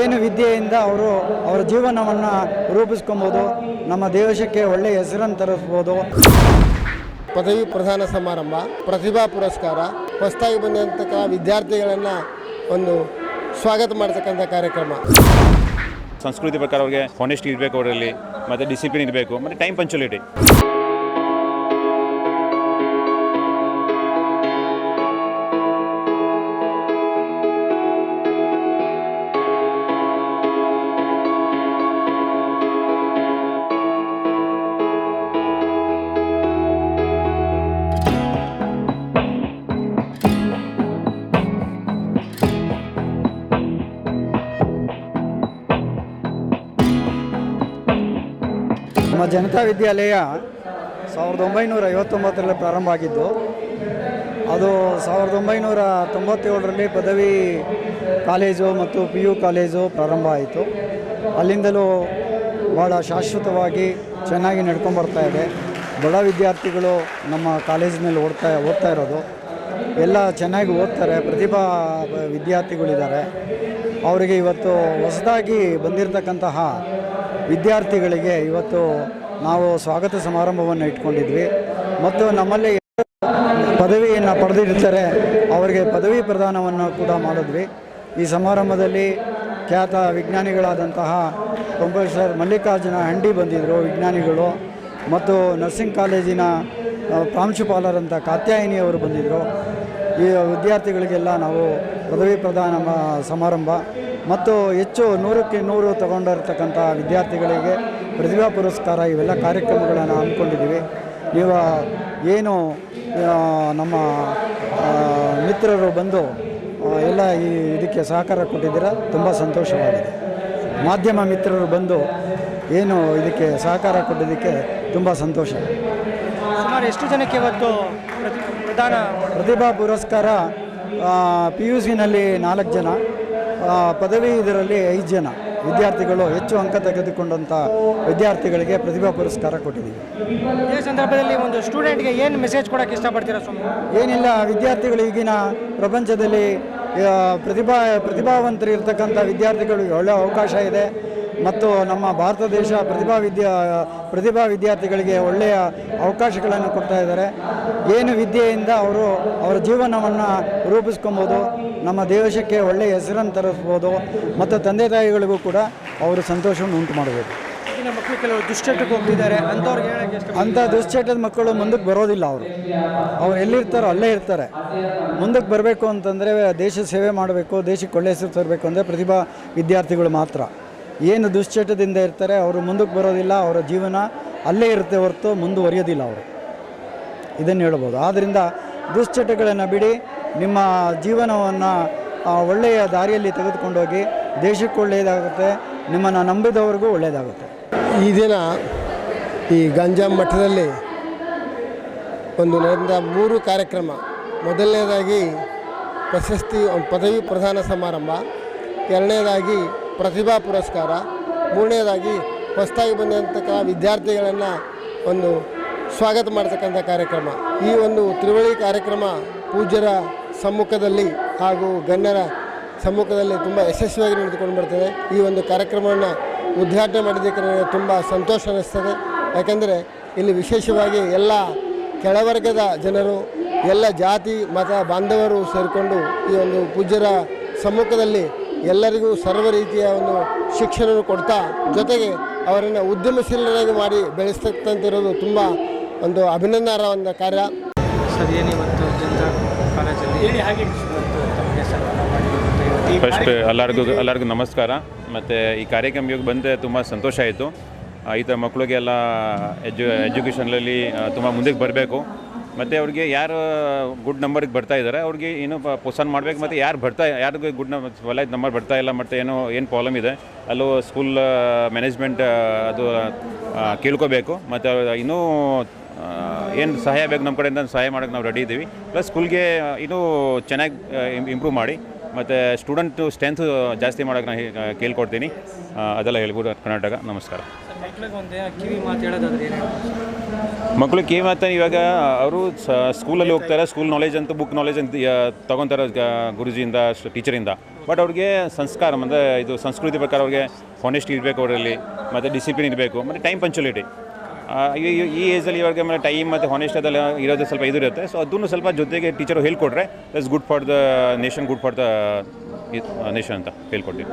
ಏನು ವಿದ್ಯೆಯಿಂದ ಅವರು ಅವರ ಜೀವನವನ್ನು ರೂಪಿಸ್ಕೊಬೋದು ನಮ್ಮ ದೇಶಕ್ಕೆ ಒಳ್ಳೆಯ ಹೆಸರನ್ನು ತರಿಸ್ಬೋದು. ಪದವಿ ಪ್ರಧಾನ ಸಮಾರಂಭ ಪ್ರತಿಭಾ ಪುರಸ್ಕಾರ ಹೊಸದಾಗಿ ಬಂದಂತಹ ವಿದ್ಯಾರ್ಥಿಗಳನ್ನು ಒಂದು ಸ್ವಾಗತ ಮಾಡ್ತಕ್ಕಂಥ ಕಾರ್ಯಕ್ರಮ. ಸಂಸ್ಕೃತಿ ಪ್ರಕಾರ ಅವ್ರಿಗೆ ಹಾನೆಸ್ಟಿ ಇರಬೇಕು ಅವರಲ್ಲಿ ಮತ್ತು ಡಿಸಿಪ್ಲಿನ್ ಇರಬೇಕು ಮತ್ತು ಟೈಮ್ ಪಂಚುಲಿಟಿ ನಮ್ಮ ಜನತಾ ವಿದ್ಯಾಲಯ ಸಾವಿರದ ಒಂಬೈನೂರ ಐವತ್ತೊಂಬತ್ತರಲ್ಲಿ ಪ್ರಾರಂಭ ಆಗಿದ್ದು, ಅದು ಸಾವಿರದ ಒಂಬೈನೂರ ತೊಂಬತ್ತೇಳರಲ್ಲಿ ಪದವಿ ಕಾಲೇಜು ಮತ್ತು ಪಿ ಯು ಕಾಲೇಜು ಪ್ರಾರಂಭ ಆಯಿತು. ಅಲ್ಲಿಂದಲೂ ಭಾಳ ಶಾಶ್ವತವಾಗಿ ಚೆನ್ನಾಗಿ ನಡ್ಕೊಂಬರ್ತಾ ಇದೆ. ಬಡ ವಿದ್ಯಾರ್ಥಿಗಳು ನಮ್ಮ ಕಾಲೇಜಿನಲ್ಲಿ ಓಡ್ತಾ, ಓದ್ತಾ ಇರೋದು. ಎಲ್ಲ ಚೆನ್ನಾಗಿ ಓದ್ತಾರೆ, ಪ್ರತಿಭಾ ವಿದ್ಯಾರ್ಥಿಗಳಿದ್ದಾರೆ. ಅವರಿಗೆ ಇವತ್ತು ಹೊಸದಾಗಿ ಬಂದಿರತಕ್ಕಂತಹ ವಿದ್ಯಾರ್ಥಿಗಳಿಗೆ ಇವತ್ತು ನಾವು ಸ್ವಾಗತ ಸಮಾರಂಭವನ್ನು ಇಟ್ಕೊಂಡಿದ್ವಿ. ಮತ್ತು ನಮ್ಮಲ್ಲಿ ಪದವಿಯನ್ನು ಪಡೆದಿರ್ತಾರೆ, ಅವರಿಗೆ ಪದವಿ ಪ್ರದಾನವನ್ನು ಕೂಡ ಮಾಡಿದ್ವಿ. ಈ ಸಮಾರಂಭದಲ್ಲಿ ಖ್ಯಾತ ವಿಜ್ಞಾನಿಗಳಾದಂತಹ ಪ್ರೊಫೆಸರ್ ಮಲ್ಲಿಕಾರ್ಜುನ ಹಂಡಿ ಬಂದಿದ್ದರು ವಿಜ್ಞಾನಿಗಳು. ಮತ್ತು ನರ್ಸಿಂಗ್ ಕಾಲೇಜಿನ ಪ್ರಾಂಶುಪಾಲರಂಥ ಕಾತ್ಯಾಯಿನಿ ಅವರು ಬಂದಿದ್ದರು ಈ ವಿದ್ಯಾರ್ಥಿಗಳಿಗೆಲ್ಲ ನಾವು ಪದವಿ ಪ್ರದಾನ ಸಮಾರಂಭ. ಮತ್ತು ಹೆಚ್ಚು ನೂರಕ್ಕೆ ನೂರು ತಗೊಂಡಿರ್ತಕ್ಕಂಥ ವಿದ್ಯಾರ್ಥಿಗಳಿಗೆ ಪ್ರತಿಭಾ ಪುರಸ್ಕಾರ ಇವೆಲ್ಲ ಕಾರ್ಯಕ್ರಮಗಳನ್ನು ಹಮ್ಮಿಕೊಂಡಿದ್ದೀವಿ. ನೀವು ಏನು ನಮ್ಮ ಮಿತ್ರರು ಬಂದು ಎಲ್ಲ ಈ ಇದಕ್ಕೆ ಸಹಕಾರ ಕೊಟ್ಟಿದ್ದೀರ? ತುಂಬ ಸಂತೋಷವಾಗಿದೆ. ಮಾಧ್ಯಮ ಮಿತ್ರರು ಬಂದು ಏನು ಇದಕ್ಕೆ ಸಹಕಾರ ಕೊಟ್ಟಿದ್ದಕ್ಕೆ ತುಂಬ ಸಂತೋಷ. ಸುಮಾರು ಎಷ್ಟು ಜನಕ್ಕೆ ಇವತ್ತು ಪ್ರಧಾನ ಪ್ರತಿಭಾ ಪುರಸ್ಕಾರ ಪಿ ಯು ಸಿನಲ್ಲಿ ನಾಲ್ಕು ಜನ. ಪದವಿ ಇದರಲ್ಲಿ ಐದು ಜನ. ವಿದ್ಯಾರ್ಥಿಗಳು ಹೆಚ್ಚು ಅಂಕ ತೆಗೆದುಕೊಂಡಂಥ ವಿದ್ಯಾರ್ಥಿಗಳಿಗೆ ಪ್ರತಿಭಾ ಪುರಸ್ಕಾರ ಕೊಟ್ಟಿದ್ದೀವಿ. ಇದೇ ಸಂದರ್ಭದಲ್ಲಿ ಒಂದು ಸ್ಟೂಡೆಂಟ್ಗೆ ಏನು ಮೆಸೇಜ್ ಕೊಡೋಕ್ಕೆ ಇಷ್ಟಪಡ್ತೀರಾ ಸ್ವಾಮಿ? ಏನಿಲ್ಲ ವಿದ್ಯಾರ್ಥಿಗಳು ಈಗಿನ ಪ್ರಪಂಚದಲ್ಲಿ ಆ, ಪ್ರತಿಭಾ ಪ್ರತಿಭಾವಂತರು ಇರ್ತಕ್ಕಂಥ ವಿದ್ಯಾರ್ಥಿಗಳಿಗೆ ಒಳ್ಳೆಯ ಅವಕಾಶ ಇದೆ. ಮತ್ತು ನಮ್ಮ ಭಾರತ ದೇಶ ಪ್ರತಿಭಾ ವಿದ್ಯಾ ಪ್ರತಿಭಾ ವಿದ್ಯಾರ್ಥಿಗಳಿಗೆ ಒಳ್ಳೆಯ ಅವಕಾಶಗಳನ್ನು ಕೊಡ್ತಾ ಇದ್ದಾರೆ. ಏನು ವಿದ್ಯೆಯಿಂದ ಅವರು ಅವರ ಜೀವನವನ್ನು ರೂಪಿಸ್ಕೊಬೋದು. ನಮ್ಮ ದೇಶಕ್ಕೆ ಒಳ್ಳೆಯ ಹೆಸರನ್ನು ತರಿಸ್ಬೋದು ಮತ್ತು ತಂದೆ ತಾಯಿಗಳಿಗೂ ಕೂಡ ಅವರು ಸಂತೋಷವನ್ನು ಉಂಟು ಮಾಡಬೇಕು. ಅಂತ ಮಕ್ಕಳು ಕೆಲವು ದುಶ್ಚಟಕ್ಕೆ ಹೋಗ್ತಿದ್ದಾರೆ. ಅಂಥವ್ರಿಗೆ ಅಂಥ ದುಶ್ಚಟದ ಮಕ್ಕಳು ಮುಂದಕ್ಕೆ ಬರೋದಿಲ್ಲ ಅವರು. ಅವ್ರು ಎಲ್ಲಿರ್ತಾರೋ ಅಲ್ಲೇ ಇರ್ತಾರೆ. ಮುಂದಕ್ಕೆ ಬರಬೇಕು ಅಂತಂದರೆ ದೇಶ ಸೇವೆ ಮಾಡಬೇಕು ದೇಶಕ್ಕೆ ಒಳ್ಳೆ ಹೆಸರು ತರಬೇಕು ಅಂದರೆ ಪ್ರತಿಭಾ ವಿದ್ಯಾರ್ಥಿಗಳು ಮಾತ್ರ. ಏನು ದುಶ್ಚಟದಿಂದ ಇರ್ತಾರೆ ಅವರು ಮುಂದಕ್ಕೆ ಬರೋದಿಲ್ಲ ಅವರ ಜೀವನ ಅಲ್ಲೇ ಇರುತ್ತೆ ಹೊರತು ಮುಂದುವರಿಯೋದಿಲ್ಲ ಅವರು. ಇದನ್ನು ಹೇಳ್ಬೋದು. ಆದ್ದರಿಂದ ದುಶ್ಚಟಗಳನ್ನು ಬಿಡಿ ನಿಮ್ಮ ಜೀವನವನ್ನು ಒಳ್ಳೆಯ ದಾರಿಯಲ್ಲಿ ತೆಗೆದುಕೊಂಡೋಗಿ ದೇಶಕ್ಕೆ ಒಳ್ಳೆಯದಾಗುತ್ತೆ, ನಿಮ್ಮನ್ನು ನಂಬಿದವ್ರಿಗೂ ಒಳ್ಳೆಯದಾಗುತ್ತೆ. ಈ ದಿನ ಈ ಗಂಜಾಂ ಮಠದಲ್ಲಿ ಒಂದು ನಡೆದ ಮೂರು ಕಾರ್ಯಕ್ರಮ. ಮೊದಲನೇದಾಗಿ ಪ್ರಶಸ್ತಿ, ಪದವಿ ಪ್ರಧಾನ ಸಮಾರಂಭ. ಎರಡನೇದಾಗಿ ಪ್ರತಿಭಾ ಪುರಸ್ಕಾರ. ಮೂರನೇದಾಗಿ ಹೊಸದಾಗಿ ಬಂದಂತಹ ವಿದ್ಯಾರ್ಥಿಗಳನ್ನು ಒಂದು ಸ್ವಾಗತ ಮಾಡ್ತಕ್ಕಂಥ ಕಾರ್ಯಕ್ರಮ. ಈ ಒಂದು ತ್ರಿವಳಿ ಕಾರ್ಯಕ್ರಮ ಪೂಜ್ಯರ ಸಮ್ಮುಖದಲ್ಲಿ ಹಾಗೂ ಗಣ್ಯರ ಸಮ್ಮುಖದಲ್ಲಿ ತುಂಬ ಯಶಸ್ವಿಯಾಗಿ ನಡೆದುಕೊಂಡು ಬರ್ತದೆ. ಈ ಒಂದು ಕಾರ್ಯಕ್ರಮವನ್ನು ಉದ್ಘಾಟನೆ ಮಾಡಿದ್ದಕ್ಕೆ ನನಗೆ ತುಂಬ ಸಂತೋಷ ಅನ್ನಿಸ್ತದೆ. ಯಾಕೆಂದರೆ ಇಲ್ಲಿ ವಿಶೇಷವಾಗಿ ಎಲ್ಲ ಕೆಳವರ್ಗದ ಜನರು, ಎಲ್ಲ ಜಾತಿ, ಮತ, ಬಾಂಧವರು ಸೇರಿಕೊಂಡು ಈ ಒಂದು ಪೂಜ್ಯರ ಸಮ್ಮುಖದಲ್ಲಿ ಎಲ್ಲರಿಗೂ ಸರ್ವ ರೀತಿಯ ಒಂದು ಶಿಕ್ಷಣ ಕೊಡ್ತಾ, ಜೊತೆಗೆ ಅವರನ್ನು ಉದ್ಯಮಶೀಲರಾಗಿ ಮಾಡಿ ಬೆಳೆಸ್ತಕ್ಕಂತಿರೋದು ತುಂಬ ಒಂದು ಅಭಿನಂದನಾರ್ಹ ಒಂದು ಕಾರ್ಯ. ಸರ್ ಏನು ಇವತ್ತು ಜನತಾ ಕಾಲೇಜಲ್ಲಿ ಹೇಳಿ ಹಾಗೆ ಫಸ್ಟ್ ಎಲ್ಲರಿಗೂ ಎಲ್ಲರಿಗೂ ನಮಸ್ಕಾರ. ಮತ್ತು ಈ ಕಾರ್ಯಕ್ರಮಕ್ಕೆ ಬಂದರೆ ತುಂಬ ಸಂತೋಷ ಆಯಿತು. ಈ ಥರ ಮಕ್ಕಳಿಗೆಲ್ಲ ಎಜು ಎಜುಕೇಷನಲ್ಲಿ ತುಂಬ ಮುಂದಕ್ಕೆ ಬರಬೇಕು. ಮತ್ತು ಅವ್ರಿಗೆ ಯಾರು ಗುಡ್ ನಂಬರ್ಗೆ ಬರ್ತಾ ಇದ್ದಾರೆ ಅವ್ರಿಗೆ ಏನು ಪೋಸನ್ ಮಾಡ್ಬೇಕು ಮತ್ತು ಯಾರು ಬರ್ತಾ ಯಾರಿಗೂ ಗುಡ್ ನಂಬರ್ ಒಳ್ಳೆ ನಂಬರ್ ಬರ್ತಾ ಇಲ್ಲ, ಮತ್ತು ಏನೋ, ಏನು ಪ್ರಾಬ್ಲಮ್ ಇದೆ, ಅಲ್ಲೂ ಸ್ಕೂಲ್ ಮ್ಯಾನೇಜ್ಮೆಂಟ್ ಅದು ಕೇಳ್ಕೋಬೇಕು, ಮತ್ತು ಇನ್ನೂ ಏನು ಸಹಾಯ ಬೇಕು ನಮ್ಮ ಕಡೆಯಿಂದ ಸಹಾಯ ಮಾಡೋಕ್ಕೆ ನಾವು ರೆಡಿ ಇದ್ದೀವಿ ಪ್ಲಸ್ ಸ್ಕೂಲ್ಗೆ ಇನ್ನೂ ಚೆನ್ನಾಗಿ ಇಂಪ್ರೂವ್ ಮಾಡಿ. ಮತ್ತು ಸ್ಟೂಡೆಂಟು ಸ್ಟ್ರೆಂತ್ ಜಾಸ್ತಿ ಮಾಡೋಕೆ ನಾನು ಕೇಳ್ಕೊಡ್ತೀನಿ. ಅದೆಲ್ಲ ಹೇಳ್ಬೋದು ಕರ್ನಾಟಕ. ನಮಸ್ಕಾರ. ಮಕ್ಕಳು ಕಿವಿ ಮಾತ ಇವಾಗ ಅವರು ಸ್ಕೂಲಲ್ಲಿ ಹೋಗ್ತಾರೆ ಸ್ಕೂಲ್ ನಾಲೆಜ್ ಅಂತ ಬುಕ್ ನಾಲೆಜ್ ಅಂತ ತೊಗೊತಾರೆ ಗುರುಜಿಯಿಂದ ಟೀಚರಿಂದ ಬಟ್ ಅವ್ರಿಗೆ ಸಂಸ್ಕಾರ ಅಂದರೆ ಇದು ಸಂಸ್ಕೃತಿ ಪ್ರಕಾರ ಅವ್ರಿಗೆ ಹಾನೆಸ್ಟಿ ಇರಬೇಕು ಅವರಲ್ಲಿ ಮತ್ತು ಡಿಸಿಪ್ಲಿನ್ ಇರಬೇಕು ಮತ್ತು ಟೈಮ್ ಪಂಚುಲಿಟಿ ಈ ಏಜಲ್ಲಿ ಇವಾಗ ಮೇಲೆ ಟೈಮ್ ಮತ್ತು ಹಾನೆಸ್ಟ್ ಅದೆಲ್ಲ ಇರೋದು ಸ್ವಲ್ಪ ಇದಿರುತ್ತೆ ಸೊ ಅದನ್ನು ಸ್ವಲ್ಪ ಜೊತೆಗೆ teacher ಹೇಳ್ಕೊಟ್ರೆ that's good for the nation good for the nation ಅಂತ ಹೇಳ್ಕೊಡ್ತೀನಿ